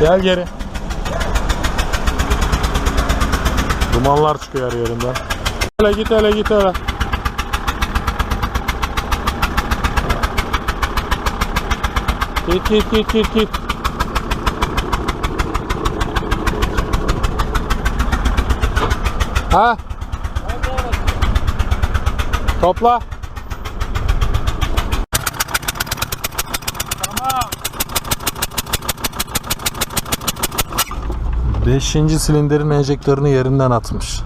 Gel geri. Dumanlar çıkıyor her yerinden. Hele git hele git hele. Git git git git git. Ha? Topla. Beşinci silindirin enjektörünü yerinden atmış.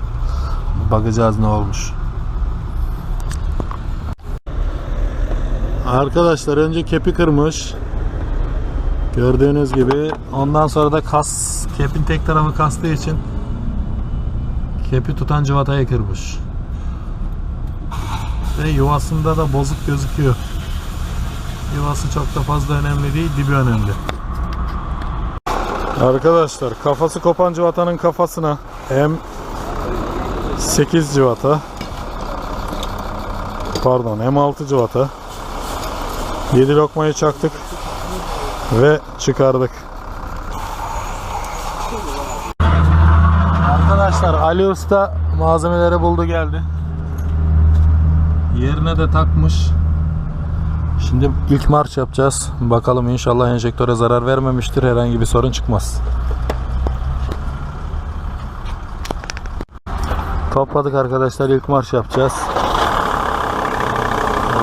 Bakacağız ne olmuş. Arkadaşlar önce kepi kırmış. Gördüğünüz gibi. Ondan sonra da kas, kepin tek tarafı kastığı için kepi tutan cıvatayı kırmış. Ve yuvasında da bozuk gözüküyor. Yuvası çok da fazla önemli değil, dibi önemli. Arkadaşlar kafası kopan cıvatanın kafasına M8 cıvata pardon M6 cıvata 7 lokmayı çaktık ve çıkardık. Arkadaşlar Ali Usta malzemeleri buldu geldi. Yerine de takmış. Şimdi ilk marş yapacağız. Bakalım inşallah enjektöre zarar vermemiştir. Herhangi bir sorun çıkmaz. Topladık arkadaşlar. ilk marş yapacağız.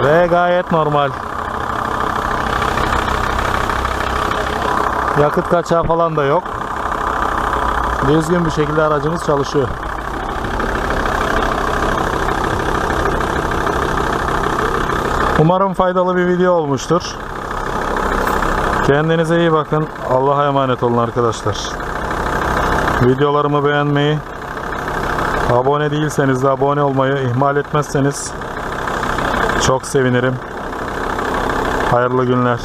Ve gayet normal. Yakıt kaçağı falan da yok. Düzgün bir şekilde aracımız çalışıyor. Umarım faydalı bir video olmuştur. Kendinize iyi bakın. Allah'a emanet olun arkadaşlar. Videolarımı beğenmeyi, abone değilseniz de abone olmayı ihmal etmezseniz çok sevinirim. Hayırlı günler.